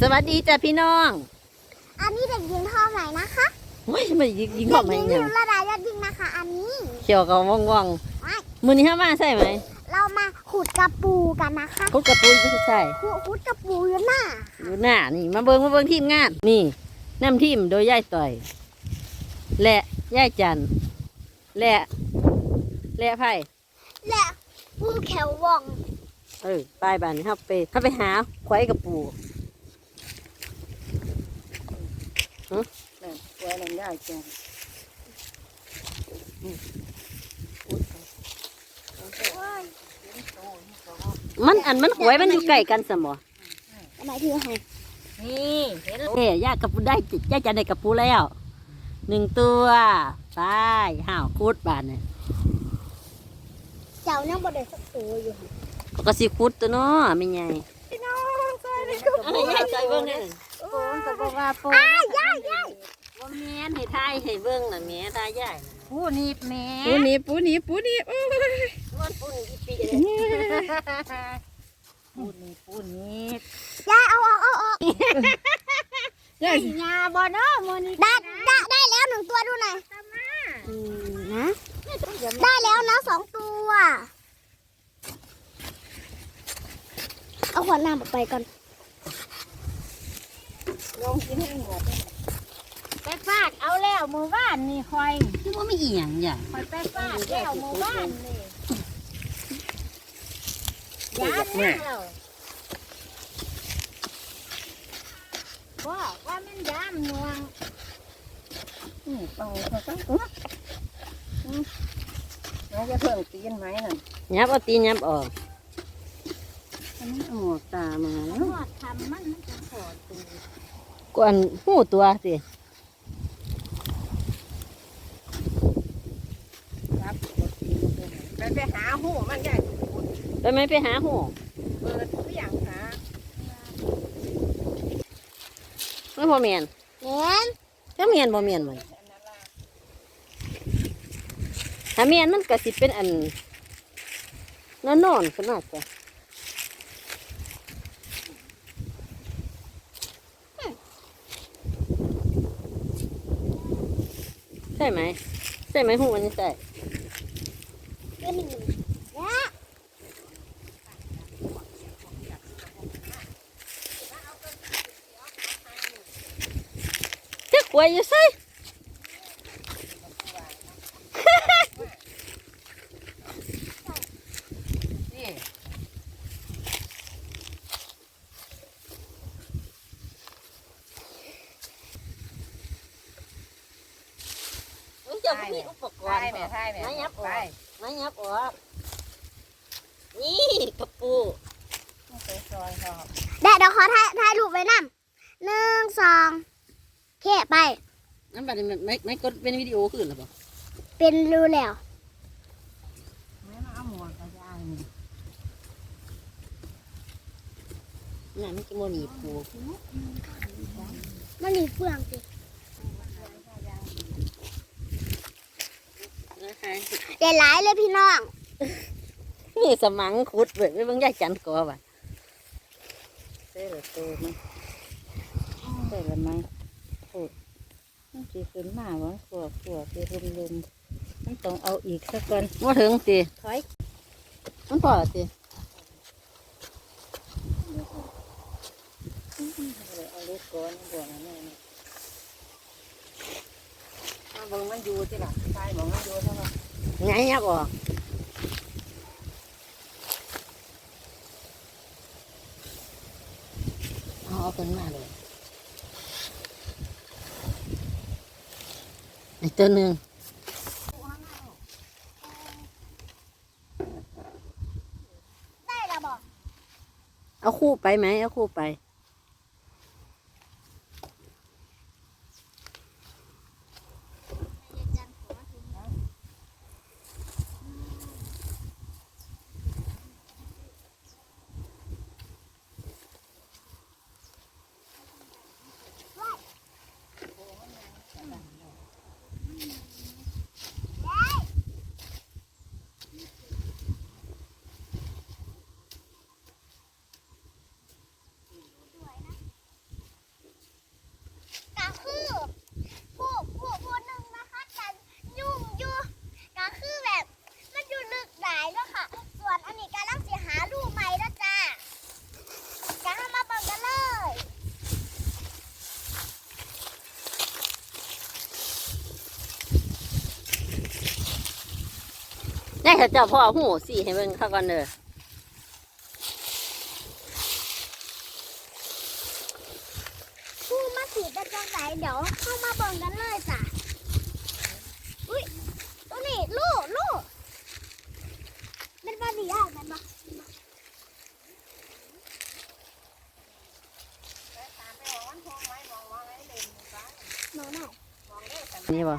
สวัสดีจ้ะพี่น้อง อันนี้เด็กหญิงทอมไหนนะคะเฮ้ยมายิงยิงบเด็อกกไหมหญิงเนี่พิยมระดายอดยิ่งนะคะ อันนี้ เขียวกับว่องว่องไม่ๆมือนี้ห้ามาใช่ไหมเรามาขุดกระปูกันนะคะคุดกระปุยก็ใช่ขุดขุดกระปูอยู่หน้าอยู่หน้านี่ มาเบิงมาเบิงทีมงาน นี่นำทีมโดยย่ายต่อย และย่ายจันทร์และและไผ่และปูแขววองเออปลายบานนี่ครับไปเขาไปหาควายกระปู ไว้ลำได้จังมันอันมันควายมันอยู่ใกล้กันสมอทำไมที่ให้นี่เห็นเอ้ยย่ากระปูได้ย่าจันได้กระปูแล้วหนึ่งตัวตายห่าวคุดบานเนี่ยเจ้านั่งบนเด็กสักตัวอยู่เขาก็สิคุดตัวเนาะไม่ไงพี่น้องใส่เลยกระอะไรย่ายใจเบิ่งเนี่ย โป้งก็บอกว่าโป้งอ้ายย่ายย่ายว่าแม่นให้ทายให้เบิ่งน่ะแม่ทายย่ายผู้นีบแม่ปูหนีบปูหนีบปูหนีบโอ้ยมันปุ่นกี่ปีเลยผู้นีบผู้นีบย่ายเอาออกเอาออกยายยาบ่เนาะมื้อนี้ได้ได้ได้แล้วหนึ่งตัวดูหน่อยอืมนะได้แล้วนะสองตัว เอาขวดน้ำออกไปก่อน ลองกินให้หมดไปฟาดเอาแล้วหมู่บ้านนี่คอยคือว่าไม่อีหยังย่ายคอยไปฟาดแล้วหมู่บ้านนี่ยามแล้วว่าว่ามันยามหนวงนี่โตเขาก็เราจะเพิ่งตีนไหมนั่นยับเอาตีนยับออกอันนี้เอาหมวกตามาทแล้วอดทำมันมันจะถอดตัว กวนหูตัวสิครับไปไปหาหูมันใหญ่ไปไหมไปหาหูเปิดเสียงหาไม่พอเมียนเน้นก็เมียนบ่เมียนมันถ้าเมียนมันก็สิเป็นอันนอนนอนๆขึ้นมาจ้ะ ใช่ไหมใช่ไหมหูมันใช่ก็นี่และจะกลัวอยู่ใส่ นี่ มันจะบ่มีอุปกร ใช่ ณ์ แม่ใช่แม่ ไม่ยับอ ไป อกไม่ยับออกนี่กระปู ไปซอยเขา เดี๋ยวเดี๋ยวขอถ่ายถ่ายรูปไว้นำหนึ่งสองโอเคไป นั่นบัดนี้มันไม่ไม่กดเป็นวิดีโอขึ้นหรือเปล่าเป็นรูแล้วไม่มาเอาหมวกกระยางนี่น่ะมันจะโมหนีปูมันมีเฟืองสินะคะเดี๋ยวหลายเลยพี่น้องนี่สมังขุดเบิดไปเบิ่งยายจันทร์ก่อว่ะเต้ละตัวมันเต้ละไหมโอ้มัน สีขึ้นมาวะขวบขวบไปรุมรุมๆมันต้องเอาอีกสักก่อนว่าถึงสิถอยมันพอละสิเอาลูกก่อนบ่วงแม่นี่เอาเบิ่งมันอยู่ที่หลังใช่บอกมันอยู่เท่าไหร่ไงยับออกเอาเอาขึ้นมาเลย อีกตัวหนึ่งได้แล้วบอกเอาคู่ไปไหมเอาคู่ไป ถ้าเจ้าพ่อหูสิให้เบิ่งเข้าก่อนเด้อผู้มาสีเป็นจังไหนเดี๋ยวเข้ามาเบิ่งกันเลยจ้ะอุ้ยตัวนี้ลูกลูกเป็นปลาดีอะเป็นปะมองได้นี่บ่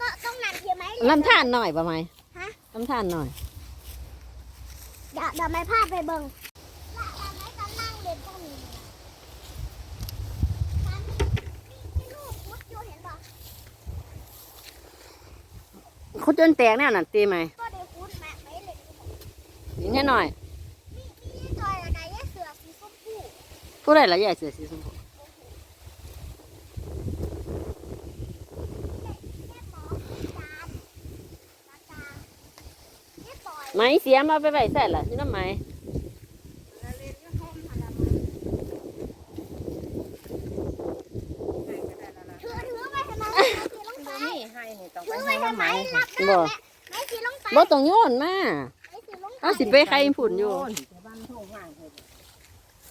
ก็ต้องนั่นเทียไหม ลำธารหน่อยบ่ไหมฮะลำธารหน่อยเดี๋ยวเดี๋ยวไม่พลาดไปเบิ่งแล้วแล้วไม่ก็นั่งเล่นตรงนี้ฉันมีมีลูกมุดอยู่เห็นปะเขาจนแตกแน่นั่นตีไหมก็ได้คุ้นแม่ไม่เล่นนี่แน่หน่อยมีมีจอยอะไรเนี่ยเสือสีชมพูผู้ใดละใหญ่เสือสีชมพู แม่หมอจานจานจานแม่ปล่อย ไหมเสียมเอาไปไว้ใส่ละนี่น้ำไหมถือถือไปทำไมสีลงไปนี่ให้นี่ต้องไปถือไปให้ทำไมน้ำไม้รับบ่แม่สีลงไปบ่ต้องโยนมาแม่สีลงไปเอาสิไปใครผุ่นอยู่บ้านทุ่งห่างเถอะ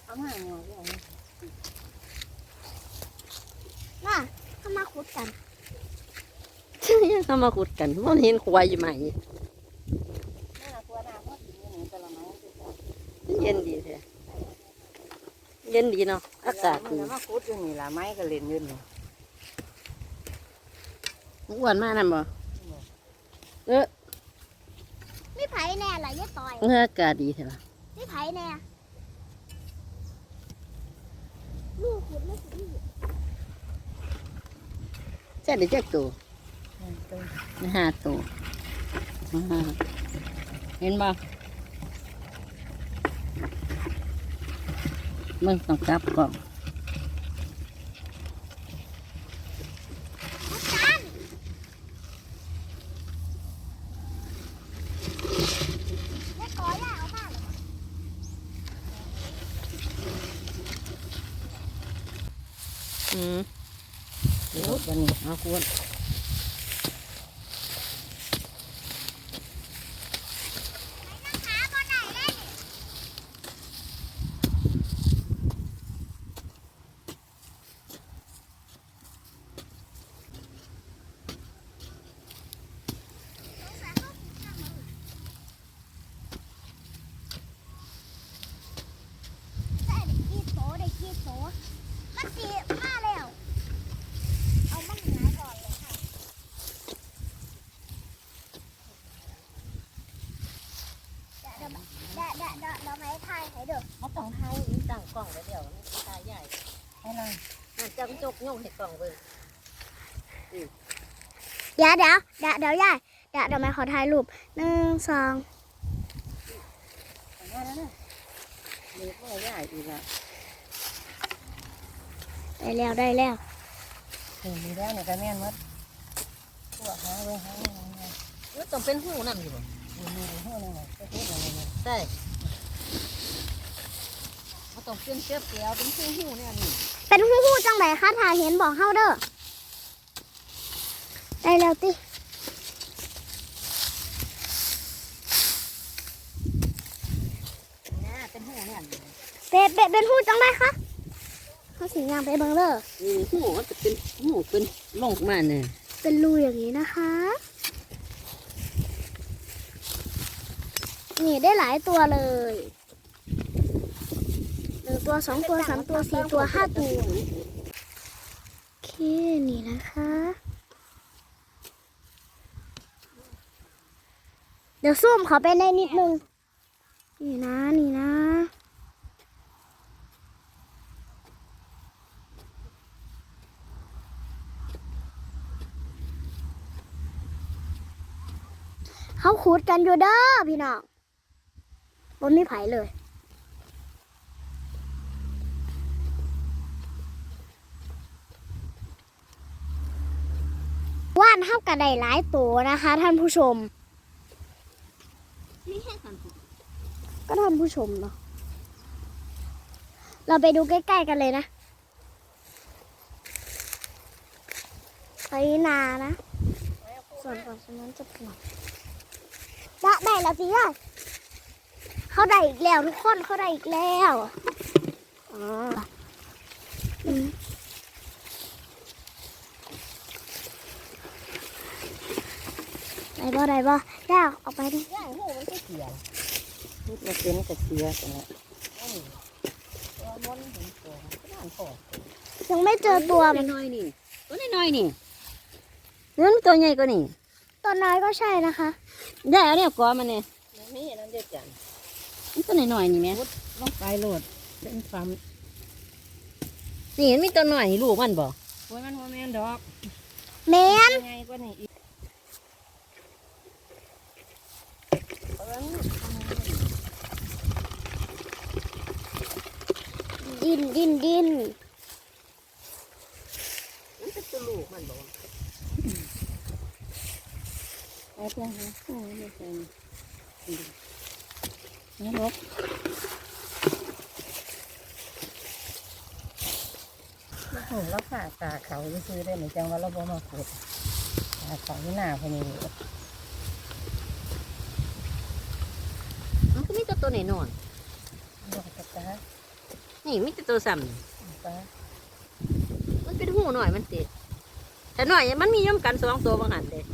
เอาห่างหน่อยเอาน่ะเข้ามาขุดกันเขามาขุดกันมันเห็นควายอยู่ไหม หน้าตัวหน้าพอดีนี่ตะละไม้สิจ้ะ เย็นดีแท้เย็นดีเนาะอากาศมัดีนมาคุดอยู่นี่ล่ะไม้ก็เล่นอยู่นี่อ้วนมากนั่นบ่เออไม่ไผ่แน่ล่ะยายต่อยเมื่ออากาศดีแท้ละไม่ไผ่แน่ลูกขุดไม่ขุดใช่เดี๋ยวจักตัวอืมตัวห้าตัวอ่าเห็นบ่ มึงต้องกลับก่อนไม่ก่อย่าเอามาเหรออืมเดี๋ยววันนี้เอาควร หาบ่ได้เลยนี่ ได้กี่โตได้กี่โต มันสีมาแล้ว เอามันหายก่อนเลยค่ะ เดี๋ยวเดี๋ยวเดี๋ยวเดี๋ยวเดี๋ยวไม่ทายให้เด้อเขาต้องทายอีตั้งกล้องแล้วเดี๋ยวทายใหญ่ให้เราน่าจะจกโยงให้กล้องเบิ่งเดี๋ยวเดี๋ยวเดี๋ยวเดี๋ยวยายเดี๋ยวเดี๋ยวไม่ขอถ่ายรูปหนึ่งสอง เอาแล้วนะเล็กว่าใหญ่ดีละ ได้แล้วได้แล้วถึงมีแล้วเนี่ยก็แม่นหมดพวกหาไว้หาไว้หาไว้มันต้องเป็นหูนั่นอยู่บ่ดูดูดูเท่านั้นแหละก็พูดอะไรเนี่ยใช่มันต้องเป็นเสียบเสียวเป็นหูหูเนี่ยนี่เป็นหู้หู้จังไหนคะถ่ายเห็นบอกเฮาเด้อได้แล้วตินะเป็นหูเนี่ยเป็ดเป็ดเป็นหู้จังได้คะ เขาสียางไปเบิ่งเด้ออืมหูมันจะเป็นหูเป็นลงมาเนี่ยเป็นรูอย่างนี้นะคะ นี่ได้หลายตัวเลยหนึ่งตัวสองตัวสามตัวสี่ตัวห้าตัว โอเค นี่นะคะ เดี๋ยวซูมเขาไปได้นิดนึง นี่นะ นี่นะ เขาขุดกันอยู่เด้อพี่น้องบนไม่ไผเลย ว่านเท่ากับได้หลายตัวนะคะ ท่านผู้ชมนี่แค่กันก็ท่านผู้ชมเนาะ เราไปดูใกล้ๆกันเลยนะไปนานะ ส่วนของฉันนั้นจะปวด ได้ได้แล้วสิย่าเขาได้อีกแล้วทุกคนเขาได้อีกแล้วอ๋อได้บ่ได้บ่ได้เอาไปดิย่างหูมันก็เสียมุดมาเป็นก็เสียกันละตัวมันเห็นตัวก็น่าพอยังไม่เจอตัวมันน้อยนี่ตัวน้อยนี่เนื้อมันตัวใหญ่กว่านี่ตัวน้อยก็ใช่นะคะ ได้เอาเนี่ยกอมันเนี่ยนี่นั่นเด็ดจังมันตัวน้อยๆนี่แม่ลงไปโหลดเป็นความนี่มันมีตัวน้อยนี่ลูกมันบ่โอ้ยมันโมเมนดอกแมนไงก็นี่อีกดินดินดินมันเป็นตัวลูกมันบ่ ไอ้เพื่อนนะโอ้ไม่เป็นนี่ลบโอ้เราขาตาเขาซื้อได้ไหมจังว่าเราบ่มาขุดตาเขาที่หน้าพอดีมันก็มีแต่ตัวไหน้อยบอกกับตานี่มีแต่ตัวซ้ำตามันเป็นหูหน่อยมันติดแต่หน่อยมันมีย่อมกันสองตัวบางหันเลย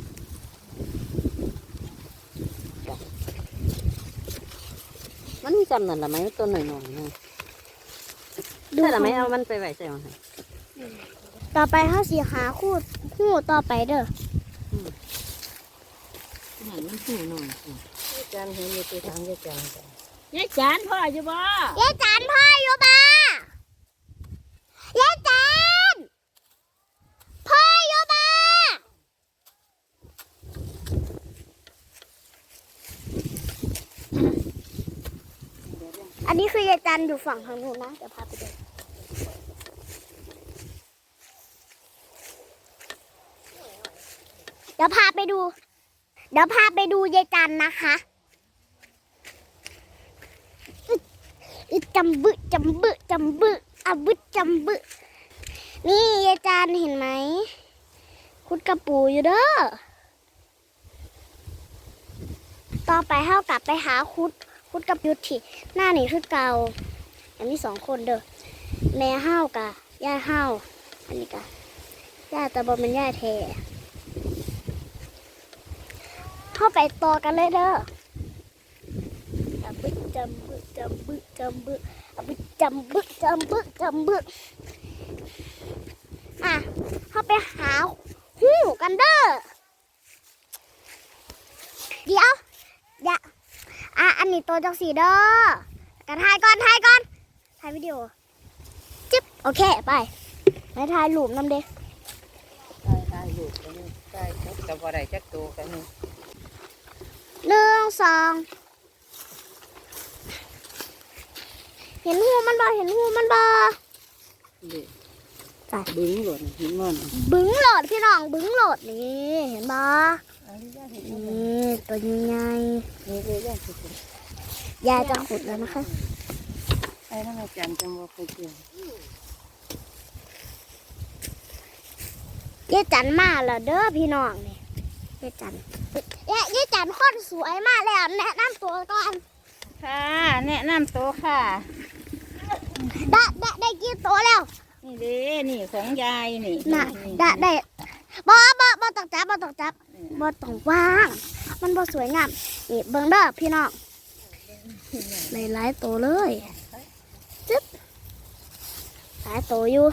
มันมีจำนั่นละไหมมันตัวหน่อยหน่อยนะถ้าละไหมเอามันไปไว้ใส่มันให้ต่อไปเขาสีหาคู่คู่ต่อไปเด้อหันมันหูหน่อยจันเห็นอยู่ที่ทางยายจันจ้ะยายจานพ่ออยู่บ่ยายจันพ่ออยู่บ้ายายจันพ่ออยู่บ้า อันนี้คือยายจันอยู่ฝั่งทางนู้นนะ เดี๋ยวพาไปดูเดี๋ยวพาไปดู เดี๋ยวพาไปดูยายจันนะคะจำบึจำบึจำบึอะบึจำบึนี่ยายจานเห็นไหม คุดกระปูอยู่เด้อ ต่อไปเฮากลับไปหาคุด คุดกับยุทธิหน้าหนีคือเก่าอันนี้สองคนเด้อแม่เฮากะย่าเฮาอันนี้กะย่าต่บ่เป็นย่าแท้เข้าไปต่อกันเลยเด้ออะบึจำบึจำบึจำบึอะบึจำบึจำบึจำบึอะเข้าไปหาหูกันเด้อเดี๋ยวอย่า อะอันนี้ตัวจังสีเด้อกันถ่ายก่อนถ่ายก่อนถ่ายวิดีโอจิ๊บโอเคไปไปถ่ายรูปน้ำเด็กได้ได้อยู่กันนี่ได้ครับแต่บ่ได้จักตัวกันนี่หนึ่งสองเห็นหูมันบ่เห็นหูมันบ่เด็กจ้ะบึ้งหล่นหินมันบึ้งโหลดพี่น้องบึ้งโหลดนี่เห็นบ่อั นนี้ย่าเห็นนี่ตัวใหญ่นี่เลยย่าสุดๆยายจะขุดแล้วนะคะไอ้นั่นอาจารย์จังว่าเคยเจอยายจันมาแล้วเด้อพี่น้องนี่ยายจันยายยายจันคนสวยมากแล้วแนะนำตัวก่อนค่ะ แนะนำตัวค่ะ ได้ได้ได้กี่ตัวแล้ว นี่เด้นี่ของยายนี่ น่ะได้ได้บ่บ่บ่ต้องจับบ่ต้องจับ บ่ต้องว่าง มันบ่สวยงามนี่เบิ่งเด้อพี่น้องหลายๆตัวเลยจึ๊บหลายตัวอยู่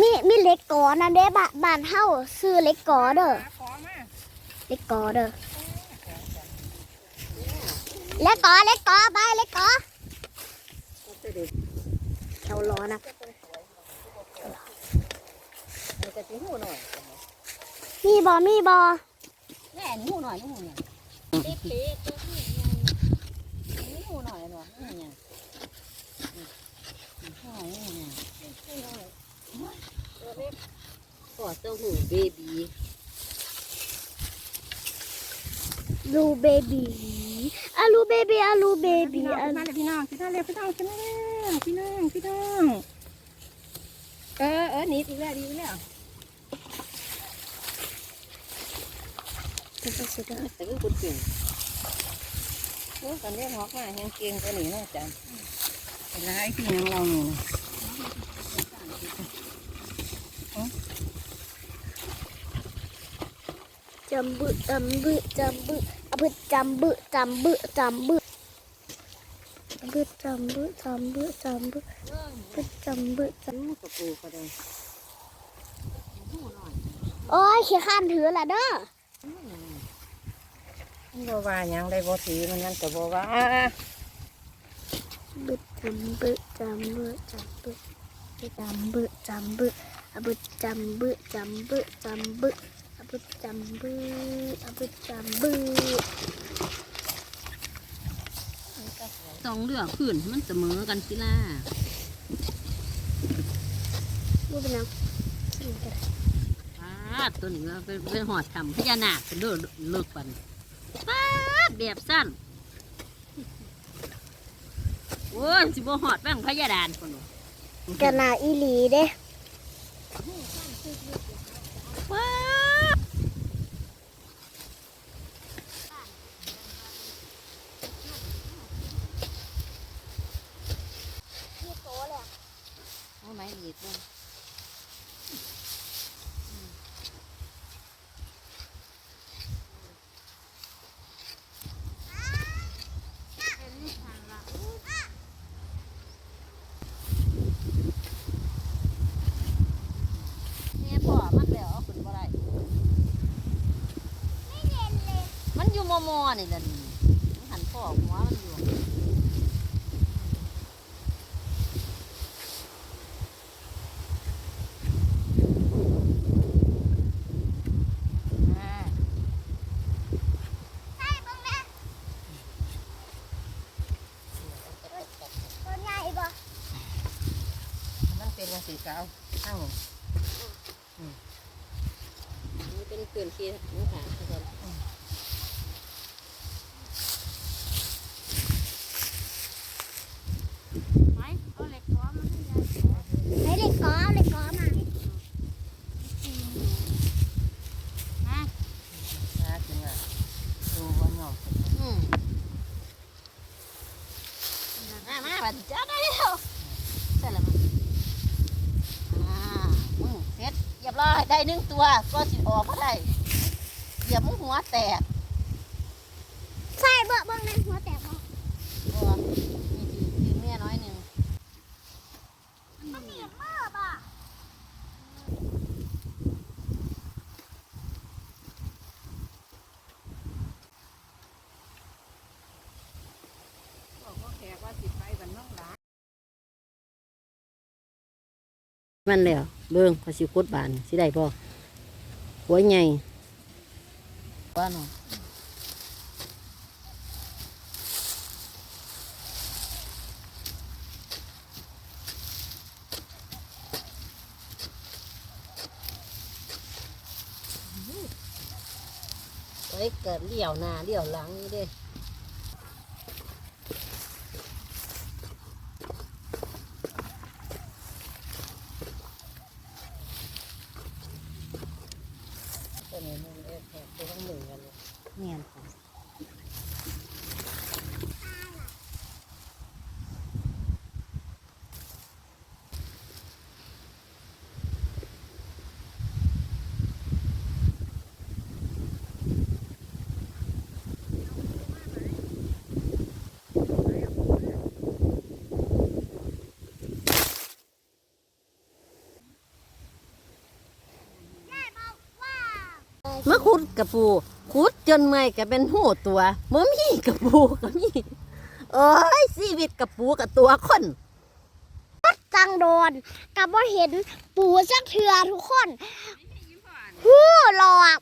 มีมีเล็กกอนะเด้บ้านบ้านเฮาซื้อเล็กกอเด้อขอมาเล็กกอเด้อเล็กกอเล็กกอไปเล็กกอเรารอนะ มันจะสิหูหน่อยมีบอมีบอแน่นี่หูหน่อยนี่หูเนี่ยนี่หูหน่อยหน่อยนี่เนี่ยหน่อยนี่เนี่ยเจ้าหูเบบีลูเบบีอะลูเบบีอะลูเบบีองอะมาลยพี่น้องพี่น้องเร็วพี่น้องพี่น้องพี่น้องพี่น้องเออเออหนีอีกแล้วหนีอีกแล้ว เป็นสุดยอดแต่ก็คุณเก่งโอ้กันเรียกฮอกมายังเก่งกว่านี้นะจ้ะร้ายที่ยังเราเนี่ยจำบึจำบึจำบึอะบึจำบึจำบึจำบึบึจำบึจำบึจำบึบึจำบึจำกระปูก็ได้โอ้ยขี้ข้านถือละเด้อ บ่ว่าหยังได้บ่ถือมันนั่นก็บ่ว่าบึจำบึจำบึจำบึจำบึจำบึอะบึจำบึจำบึจำบึอะบึจำบึอะบึจำบึสองเรื่องขึ้นมันเสมอกันสิล่ะรูปเป็นยังป้าดตัวนี้ว่าเป็นเป็นหอดทำพญานาคเป็นเลิกเลิกปันป้า ดแบบสั้น โอ้ยสิบ่หอดแป้งพยาดานคนวะกะนาอีหลีเด้ ป้าด พี่โตเลย เอาไหมอีกเลย แม่พ่อมันแล้วเอาขึ้นบ่ได้ ไม่เย็นเลย มันอยู่มอมอนี่แหละนี่มันหันพ่อหัวมันอยู่อ่าใช่เบิ่งนะตัวใหญ่บ่มันเป็นจังซี่ก็เอาตั้งนี่เป็นเกลื่อนขี้นี่ค่ะทุกคนไหมเอาเหล็กล้อมาให้ยาย ให้เล็กก้อเล็กก้อมา นะ หาขึ้นมาดูบ่ยอม อืม มามาบัดจ้าได้แล้วใช่แล้วมั้งอ่ามึงเสร็จเรียบร้อยได้หนึ่งตัวก็สิออกก็ได้เหยียบมึงหัวแตกใช่เบิ่งเบิ่งในหัวแตกบ่ ตัวนี่ถือถือเมียน้อยหนึ่ง มันมีมือบ่ บอกว่าแขกว่าสิไปบ้านน้องหลา มันแล้วเบิ่งพอสิคุดบานสิได้บ่หัวใหญ่ว่าเนาะเอ้ยเกิดเลี้ยวหน้าเลี้ยวหลังนี่เด้ ตัวนี้มันเอ็ดแขกตัวทั้งหนึ่งกันเลย เนียนค่ะ เมื่อขุดกระปูขุดจนเมื่อยก็เป็นหูตัวเมื่อมีกระปูก็มีเอ้ยชีวิตกระปูกับตัวคนจังโดนกับว่าเห็นปูสักเทือทุกคนหู้หลอก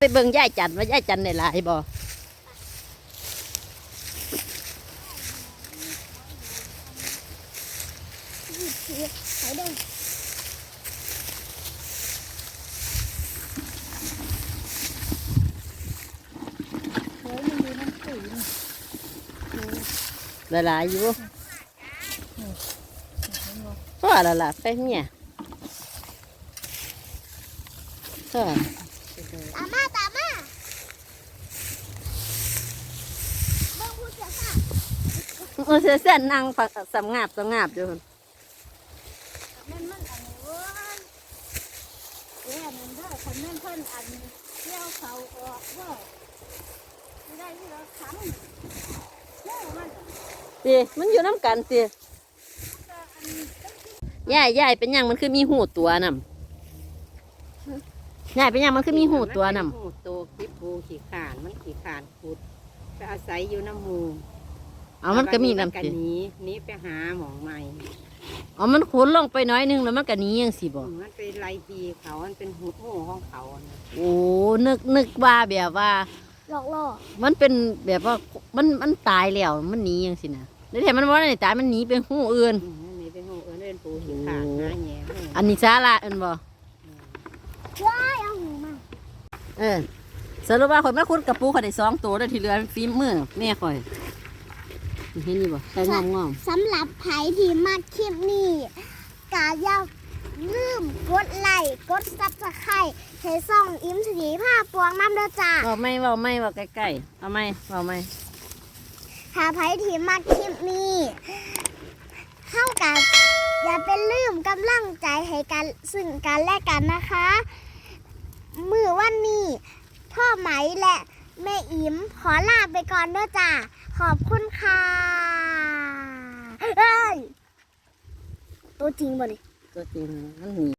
ไปเบิ่งย่ายจันทร์ว่าย่ายจันทร์ในหลายบ่ไหนดู ละลาอยู่ก็ละลายไปเนี่ยก็ตามาตามาเออเสียเส้นนางสังงาบสังงาบอยู่ นอยู่น้ำกันตีก็อันนี้ย่ายย่ายเป็นหยังมันคือมีหูตัวนํย่ายเป็นหยังมันคือมีหูตัวนํหูโตคิดปูขี่ขานมันขี่ขานขุดไปอาศัยอยู่น้ำหมูเอามันก็มีกัน้ำนตีหนี้นี้ไปหาหมองใหม่อ๋อมันขุนลงไปน้อยนึงแล้วมันก็หนี้ยังสิบ่มันไปไล่ปีเขามันเป็นหูหูของเขานะโอ้นึกนึกว่าแบบว่าหลอกล่อมันเป็นแบบว่ามันมันตายแล้วมันหนียังสินะ แล้วแต่มันว่าในตายมันหนีไปหูอื่น อืมอันนี้เป็นหูเอิ้นเป็นปูขี่ขานโอ้หาแหย่หูอันนี้สาระอันบ่ว้ายเอาหูมาเออสรุปว่าคนมาคุดกับปูเขาได้สองตัวได้ที่เหลือฟิล์มมือแม่ข่อยเห็นนี่บ่ใส่งอมงอมสำหรับไผที่มาคลิปนี้กาอย่าลืมกดไลค์กดซับสไครต์ให้ส่องอิมสีผ้าปวงน้ำเด้อจ้าเว้าไม่เว้าไม่เว้าใกล้ๆเอาไม่เว้าไม่ ถ้าไผที่มาคลิปนี้เข้ากันอย่าเป็นลืมกำลังใจให้กันซึ่งกันและกันนะคะ มือวันนี้พ่อไหมและแม่อิมขอลาไปก่อนด้อจ้าขอบคุณค่ะเอ้ยตัวจริงบ่นี่ตัวจริงมันหนี